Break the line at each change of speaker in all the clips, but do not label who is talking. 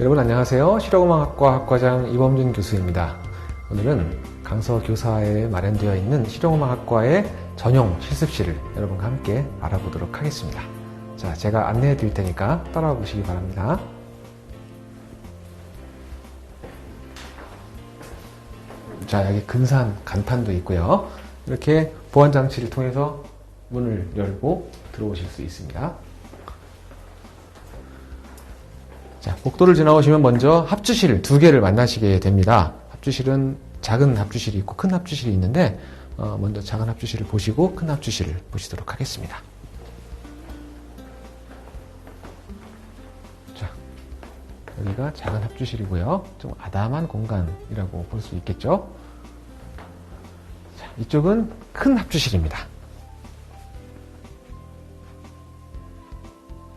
여러분 안녕하세요. 실용음악학과 학과장 이범준 교수입니다. 오늘은 강서 교사에 마련되어 있는 실용음악학과의 전용 실습실을 여러분과 함께 알아보도록 하겠습니다. 자, 제가 안내해 드릴 테니까 따라와 보시기 바랍니다. 자, 여기 근산 간판도 있고요. 이렇게 보안 장치를 통해서 문을 열고 들어오실 수 있습니다. 자, 복도를 지나오시면 먼저 합주실 두 개를 만나시게 됩니다. 합주실은 작은 합주실이 있고 큰 합주실이 있는데 어, 먼저 작은 합주실을 보시고 큰 합주실을 보시도록 하겠습니다. 자, 여기가 작은 합주실이고요. 좀 아담한 공간이라고 볼 수 있겠죠. 자, 이쪽은 큰 합주실입니다.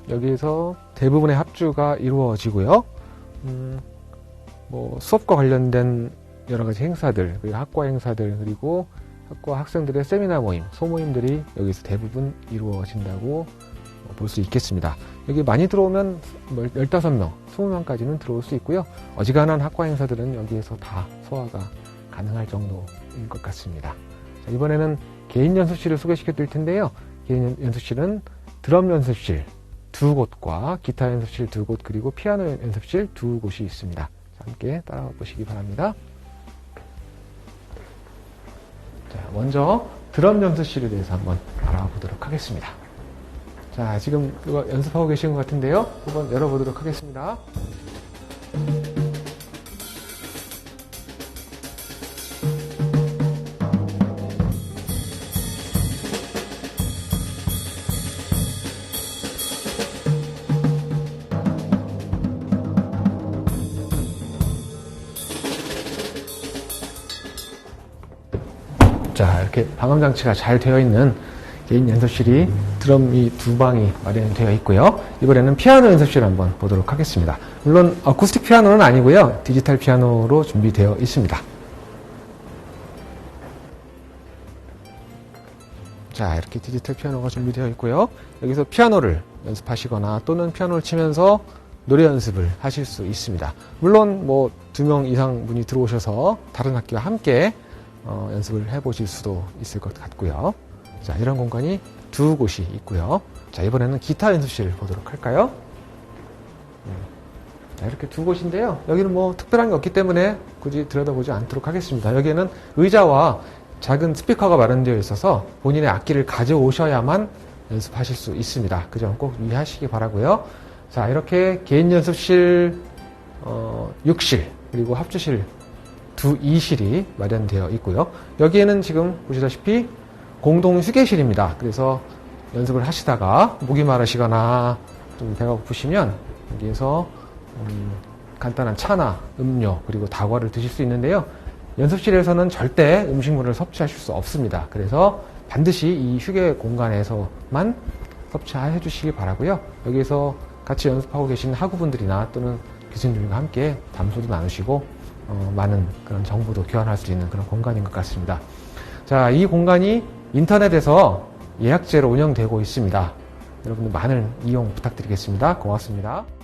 여기에서 대부분의 합주가 이루어지고요. 음, 뭐 수업과 관련된 여러 가지 행사들, 그리고 학과 행사들, 그리고 학과 학생들의 세미나 모임, 소모임들이 여기서 대부분 이루어진다고 볼 수 있겠습니다. 여기 많이 들어오면 15명, 20명까지는 들어올 수 있고요. 어지간한 학과 행사들은 여기에서 다 소화가 가능할 정도인 것 같습니다. 자, 이번에는 개인 연습실을 소개시켜 드릴 텐데요. 개인 연습실은 드럼 연습실, 두 곳과 기타 연습실 두 곳 그리고 피아노 연습실 두 곳이 있습니다. 자, 함께 따라와 보시기 바랍니다. 자, 먼저 드럼 연습실에 대해서 한번 알아보도록 하겠습니다. 자, 지금 이거 연습하고 계신 것 같은데요. 한번 열어보도록 하겠습니다. 자, 이렇게 방음 장치가 잘 되어 있는 개인 연습실이 드럼 이 두 방이 마련되어 있고요. 이번에는 피아노 연습실 한번 보도록 하겠습니다. 물론 어쿠스틱 피아노는 아니고요. 디지털 피아노로 준비되어 있습니다. 자, 이렇게 디지털 피아노가 준비되어 있고요. 여기서 피아노를 연습하시거나 또는 피아노를 치면서 노래 연습을 하실 수 있습니다. 물론 뭐 두 명 이상 분이 들어오셔서 다른 학교와 함께 어, 연습을 해보실 수도 있을 것 같고요. 자, 이런 공간이 두 곳이 있고요. 자, 이번에는 기타 연습실 보도록 할까요? 음, 자, 이렇게 두 곳인데요. 여기는 뭐 특별한 게 없기 때문에 굳이 들여다보지 않도록 하겠습니다. 여기에는 의자와 작은 스피커가 마련되어 있어서 본인의 악기를 가져오셔야만 연습하실 수 있습니다. 그 점 꼭 유의하시기 바라고요. 자, 이렇게 개인 연습실, 어, 6실, 그리고 합주실 두 이실이 마련되어 있고요. 여기에는 지금 보시다시피 공동 휴게실입니다. 그래서 연습을 하시다가 목이 마르시거나 좀 배가 고프시면 여기에서 음, 간단한 차나 음료 그리고 다과를 드실 수 있는데요. 연습실에서는 절대 음식물을 섭취하실 수 없습니다. 그래서 반드시 이 휴게 공간에서만 섭취해 주시기 바라고요. 여기에서 같이 연습하고 계신 학우분들이나 또는 교수님들과 함께 담소도 나누시고 어, 많은 그런 정보도 교환할 수 있는 그런 공간인 것 같습니다. 자, 이 공간이 인터넷에서 예약제로 운영되고 있습니다. 여러분들 많은 이용 부탁드리겠습니다. 고맙습니다.